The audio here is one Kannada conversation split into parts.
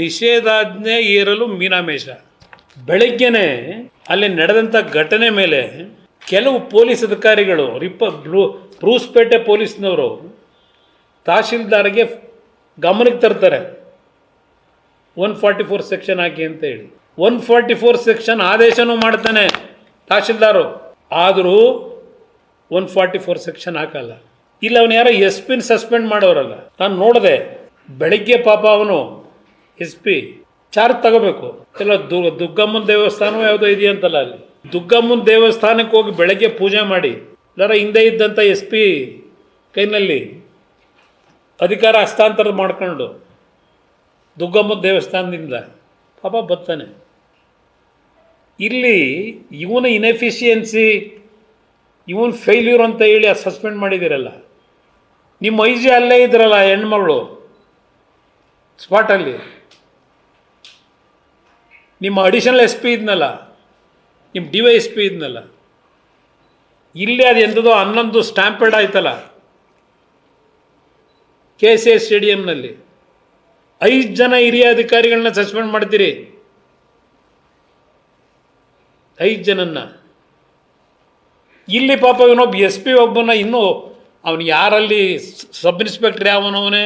ನಿಷೇಧಾಜ್ಞೆ ಏರಲು ಮೀನಾಮೇಷ. ಬೆಳಗ್ಗೆನೆ ಅಲ್ಲಿ ನಡೆದಂಥ ಘಟನೆ ಮೇಲೆ ಕೆಲವು ಪೊಲೀಸ್ ಅಧಿಕಾರಿಗಳು, ರಿಪ ಬ್ರೂ ಬ್ರೂಸ್ಪೇಟೆ ಪೊಲೀಸ್ನವರು ತಹಶೀಲ್ದಾರ್ಗೆ ಗಮನಕ್ಕೆ ತರ್ತಾರೆ. ಒನ್ ಫಾರ್ಟಿ ಫೋರ್ ಸೆಕ್ಷನ್ ಹಾಕಿ ಅಂತ ಹೇಳಿ. ಒನ್ ಫಾರ್ಟಿ ಫೋರ್ ಸೆಕ್ಷನ್ ಆದೇಶನೂ ಮಾಡ್ತಾನೆ ತಹಶೀಲ್ದಾರು. ಆದರೂ ಒನ್ ಫಾರ್ಟಿ ಫೋರ್ ಸೆಕ್ಷನ್ ಹಾಕಲ್ಲ. ಇಲ್ಲ, ಅವನು ಯಾರೋ ಎಸ್ ಪಿನ್ ಸಸ್ಪೆಂಡ್ ಮಾಡೋರಲ್ಲ. ನಾನು ನೋಡಿದೆ, ಬೆಳಗ್ಗೆ ಪಾಪ ಅವನು ಎಸ್ ಪಿ ಚಾರ್ಜ್ ತಗೋಬೇಕು. ಎಲ್ಲ ದುಗ್ಗಮ್ಮನ ದೇವಸ್ಥಾನವೂ ಯಾವುದೋ ಇದೆಯಂತಲ್ಲ ಅಲ್ಲಿ. ದುಗ್ಗಮ್ಮನ ದೇವಸ್ಥಾನಕ್ಕೆ ಹೋಗಿ ಬೆಳಗ್ಗೆ ಪೂಜೆ ಮಾಡಿ ಎಲ್ಲರ ಹಿಂದೆ ಇದ್ದಂಥ ಎಸ್ ಪಿ ಕೈನಲ್ಲಿ ಅಧಿಕಾರ ಹಸ್ತಾಂತರ ಮಾಡ್ಕೊಂಡು ದುಗ್ಗಮ್ಮ ದೇವಸ್ಥಾನದಿಂದ ಪಾಪ ಬರ್ತಾನೆ ಇಲ್ಲಿ ಇವನ ಇನೆಫಿಷಿಯನ್ಸಿ ಇವನ್ ಫೇಲ್ಯೂರ್ ಅಂತ ಹೇಳಿ ಸಸ್ಪೆಂಡ್ ಮಾಡಿದ್ದೀರಲ್ಲ ನಿಮ್ಮ ಐಜಿ ಅಲ್ಲೇ ಇದ್ರಲ್ಲ ಹೆಣ್ಮಗಳು ಸ್ಪಾಟಲ್ಲಿ ನಿಮ್ಮ ಅಡಿಷನಲ್ ಎಸ್ ಪಿ ಇದ್ನಲ್ಲ, ನಿಮ್ಮ ಡಿ ವೈ ಎಸ್ ಪಿ ಇದ್ನಲ್ಲ, ಇಲ್ಲಿ ಅದು ಎಂಥದೋ ಹನ್ನೊಂದು ಸ್ಟ್ಯಾಂಪೆಡ್ ಆಯ್ತಲ್ಲ ಕೆ ಸಿ ಎಸ್ ಸ್ಟೇಡಿಯಂನಲ್ಲಿ ಐದು ಜನ ಹಿರಿಯ ಅಧಿಕಾರಿಗಳನ್ನ ಸಸ್ಪೆಂಡ್ ಮಾಡ್ತೀರಿ. ಐದು ಜನನ್ನ. ಇಲ್ಲಿ ಪಾಪ ಇವನೊಬ್ಬ ಎಸ್ ಪಿ ಒಬ್ಬನ ಇನ್ನೂ ಅವನು ಯಾರಲ್ಲಿ ಸಬ್ ಇನ್ಸ್ಪೆಕ್ಟ್ರ್ ಯಾವನವನೇ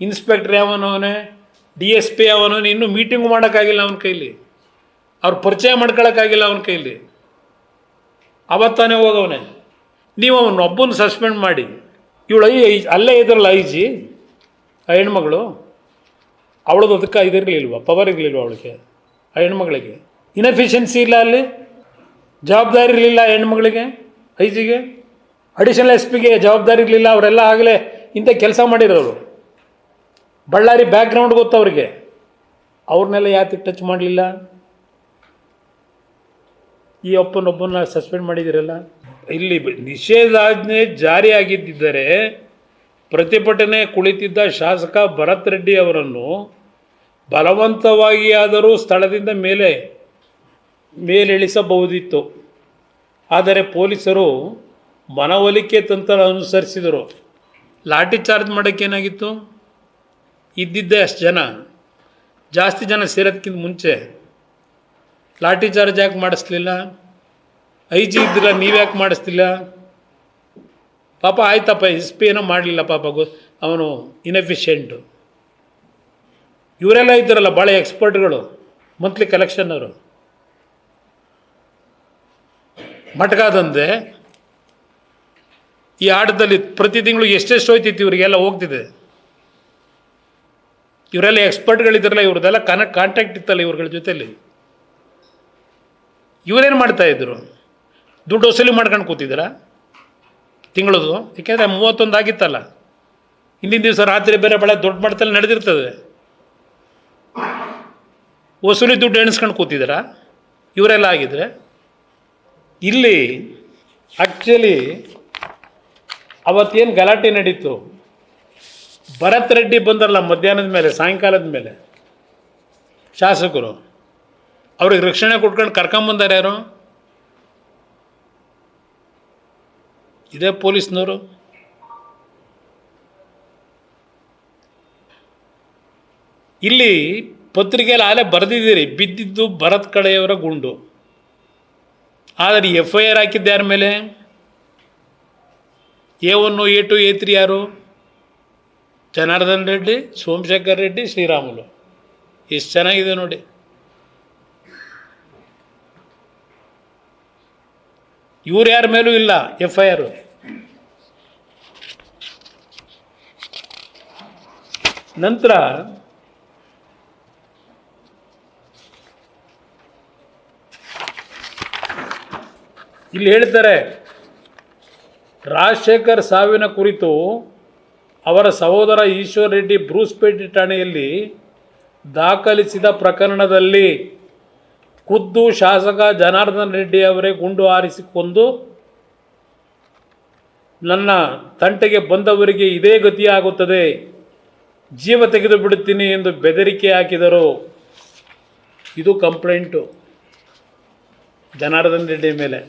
ಇನ್ಸ್ಪೆಕ್ಟ್ರ್ ಯಾವನವನೇ ಡಿ ಎಸ್ ಪಿ ಯಾವನವನೇ ಇನ್ನೂ ಮೀಟಿಂಗ್ ಮಾಡೋಕ್ಕಾಗಿಲ್ಲ ಅವನ ಕೈಲಿ. ಅವ್ರು ಪರಿಚಯ ಮಾಡ್ಕೊಳಕ್ಕಾಗಿಲ್ಲ ಅವನ ಕೈಲಿ. ಅವತ್ತಾನೆ ಹೋಗವನೆ. ನೀವು ಅವನೊಬ್ಬನ ಸಸ್ಪೆಂಡ್ ಮಾಡಿ. ಇವಳು ಐ ಅಲ್ಲೇ ಇದ್ರಲ್ಲ ಐ ಜಿ ಆ ಹೆಣ್ಮಗಳು, ಅವಳದು ಅದಕ್ಕೆ ಇದಿರಲಿಲ್ವ ಪವರ್ ಇರಲಿಲ್ವ ಅವಳಿಗೆ, ಆ ಹೆಣ್ಮಗಳಿಗೆ? ಇನಫಿಷಿಯನ್ಸಿ ಇಲ್ಲ ಅಲ್ಲಿ? ಜವಾಬ್ದಾರಿ ಇರಲಿಲ್ಲ ಹೆಣ್ಮಗಳಿಗೆ ಐ ಜಿಗೆ ಅಡಿಷನಲ್ ಎಸ್ ಪಿಗೆ ಜವಾಬ್ದಾರಿ ಇರಲಿಲ್ಲ, ಅವರೆಲ್ಲ ಆಗಲೇ ಇಂಥ ಕೆಲಸ ಮಾಡಿರೋರು. ಬಳ್ಳಾರಿ ಬ್ಯಾಕ್ಗ್ರೌಂಡ್ ಗೊತ್ತವ್ರಿಗೆ ಅವ್ರನ್ನೆಲ್ಲ ಯಾತಕ್ಕೆ ಟಚ್ ಮಾಡಲಿಲ್ಲ? ಈ ಒಪ್ಪನೊಬ್ಬನ ಸಸ್ಪೆಂಡ್ ಮಾಡಿದಿರಲ್ಲ? ಇಲ್ಲಿ ನಿಷೇಧಾಜ್ಞೆ ಜಾರಿಯಾಗಿದ್ದರೆ ಪ್ರತಿಭಟನೆ ಕುಳಿತಿದ್ದ ಶಾಸಕ ಭರತ್ ರೆಡ್ಡಿ ಅವರನ್ನು ಬಲವಂತವಾಗಿ ಆದರೂ ಸ್ಥಳದಿಂದ ಮೇಲೆ ಮೇಲಿಳಿಸಬಹುದಿತ್ತು. ಆದರೆ ಪೊಲೀಸರು ಮನವೊಲಿಕೆ ತಂತ್ರ ಅನುಸರಿಸಿದರು. ಲಾಠಿ ಚಾರ್ಜ್ ಮಾಡೋಕ್ಕೇನಾಗಿತ್ತು ಇದ್ದಿದ್ದೇ ಅಷ್ಟು ಜನ. ಜಾಸ್ತಿ ಜನ ಸೇರೋದಕ್ಕಿಂತ ಮುಂಚೆ ಲಾಠಿ ಚಾರ್ಜ್ ಯಾಕೆ ಮಾಡಿಸ್ಲಿಲ್ಲ? ಐ ಜಿ ಇದ್ದಿಲ್ಲ ನೀವು ಯಾಕೆ ಮಾಡಿಸ್ತಿಲ್ಲ ಪಾಪ ಆಯ್ತಪ್ಪ, ಎಸ್ ಪಿ ಏನೋ ಮಾಡಲಿಲ್ಲ ಪಾಪ ಗೊ, ಅವನು ಇನ್ಎಫಿಷಿಯೆಂಟು ಇವರೆಲ್ಲ ಇದ್ದಾರಲ್ಲ, ಭಾಳ ಎಕ್ಸ್ಪರ್ಟ್ಗಳು ಮಂತ್ಲಿ ಕಲೆಕ್ಷನ್ನವರು ಮಟ್ಕಾದಂದೆ ಈ ಆಟದಲ್ಲಿ ಪ್ರತಿ ತಿಂಗಳು ಎಷ್ಟೆಷ್ಟು ಹೋಯ್ತಿತ್ತು ಇವರಿಗೆಲ್ಲ ಹೋಗ್ತಿದೆ. ಇವರೆಲ್ಲ ಎಕ್ಸ್ಪರ್ಟ್ಗಳಿದ್ದಾರಲ್ಲ, ಇವ್ರದ್ದೆಲ್ಲ ಕನ ಕಾಂಟ್ಯಾಕ್ಟ್ ಇತ್ತಲ್ಲ ಇವ್ರಗಳ ಜೊತೆಲಿ. ಇವರೇನು ಮಾಡ್ತಾ ಇದ್ರು? ದುಡ್ಡು ವಸೂಲಿ ಮಾಡ್ಕೊಂಡು ಕೂತಿದ್ದೀರಾ? ತಿಂಗಳದು? ಯಾಕೆಂದರೆ ಮೂವತ್ತೊಂದು ಆಗಿತ್ತಲ್ಲ. ಹಿಂದಿನ ದಿವಸ ರಾತ್ರಿ ಬೇರೆ ಬಳೆ ದೊಡ್ಡ ಮಟ್ಟದಲ್ಲಿ ನಡೆದಿರ್ತದೆ. ವಸೂಲಿ ದುಡ್ಡು ಎಣಿಸ್ಕೊಂಡು ಕೂತಿದ್ದೀರಾ? ಇವರೆಲ್ಲ ಆಗಿದ್ರೆ? ಇಲ್ಲಿ ಆ್ಯಕ್ಚುಲಿ ಅವತ್ತೇನು ಗಲಾಟೆ ನಡೀತು? ಭರತ್ ರೆಡ್ಡಿ ಬಂದರಲ್ಲ ಮಧ್ಯಾಹ್ನದ ಮೇಲೆ, ಸಾಯಂಕಾಲದ ಮೇಲೆ? ಶಾಸಕರು. ಅವ್ರಿಗೆ ರಕ್ಷಣೆ ಕೊಟ್ಕೊಂಡು ಕರ್ಕೊಂಬಂದಾರೆ ಯಾರು? ಇದೇ ಪೊಲೀಸ್ನವರು? ಇಲ್ಲಿ ಪತ್ರಿಕೆಯಲ್ಲಿ ಆಲೇ ಬರೆದಿದ್ದೀರಿ, ಬಿದ್ದಿದ್ದು ಭರತ್ ಕಡೆಯವರ ಗುಂಡು. ಆದರೆ ಎಫ್ ಐ ಆರ್ ಹಾಕಿದ್ದು ಯಾರ ಮೇಲೆ? A one A two A three ಯಾರು? ಜನಾರ್ದನ್ ರೆಡ್ಡಿ, ಸೋಮಶೇಖರ್ ರೆಡ್ಡಿ, ಶ್ರೀರಾಮುಲು. ಎಷ್ಟು ಚೆನ್ನಾಗಿದೆ ನೋಡಿ. ಇವ್ರು ಯಾರ ಮೇಲೂ ಇಲ್ಲ ಎಫ್ ಐ ಆರು ನಂತರ ಇಲ್ಲಿ ಹೇಳ್ತಾರೆ ರಾಜಶೇಖರ್ ಸಾವಿನ ಕುರಿತು ಅವರ ಸಹೋದರ ಈಶ್ವರ್ ರೆಡ್ಡಿ ಬ್ರೂಸ್ಪೇಟೆ ಠಾಣೆಯಲ್ಲಿ ದಾಖಲಿಸಿದ ಪ್ರಕರಣದಲ್ಲಿ ಖುದ್ದು ಶಾಸಕ ಜನಾರ್ದನ ರೆಡ್ಡಿ ಅವರೇ ಗುಂಡು ಹಾರಿಸಿಕೊಂಡು ನನ್ನ ತಂಟೆಗೆ ಬಂದವರಿಗೆ ಇದೇ ಗತಿಯಾಗುತ್ತದೆ ಜೀವ ತೆಗೆದು ಬಿಡುತ್ತೀನಿ ಎಂದು ಬೆದರಿಕೆ ಹಾಕಿದರು. ಇದು ಕಂಪ್ಲೇಂಟು ಜನಾರ್ದನ್ ರೆಡ್ಡಿ ಮೇಲೆ.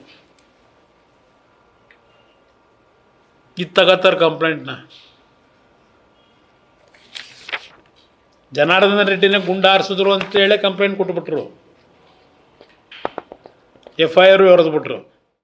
ಇದು ಕಂಪ್ಲೇಂಟ್ನ. ಜನಾರ್ದನ ರೆಡ್ಡಿನೇ ಗುಂಡು ಹಾರಿಸಿದ್ರು ಅಂತೇಳಿ ಕಂಪ್ಲೇಂಟ್ ಕೊಟ್ಬಿಟ್ರು. ಎಫ್ ಐ ಆರು ಹೊಡೆದ್ಬಿಟ್ರು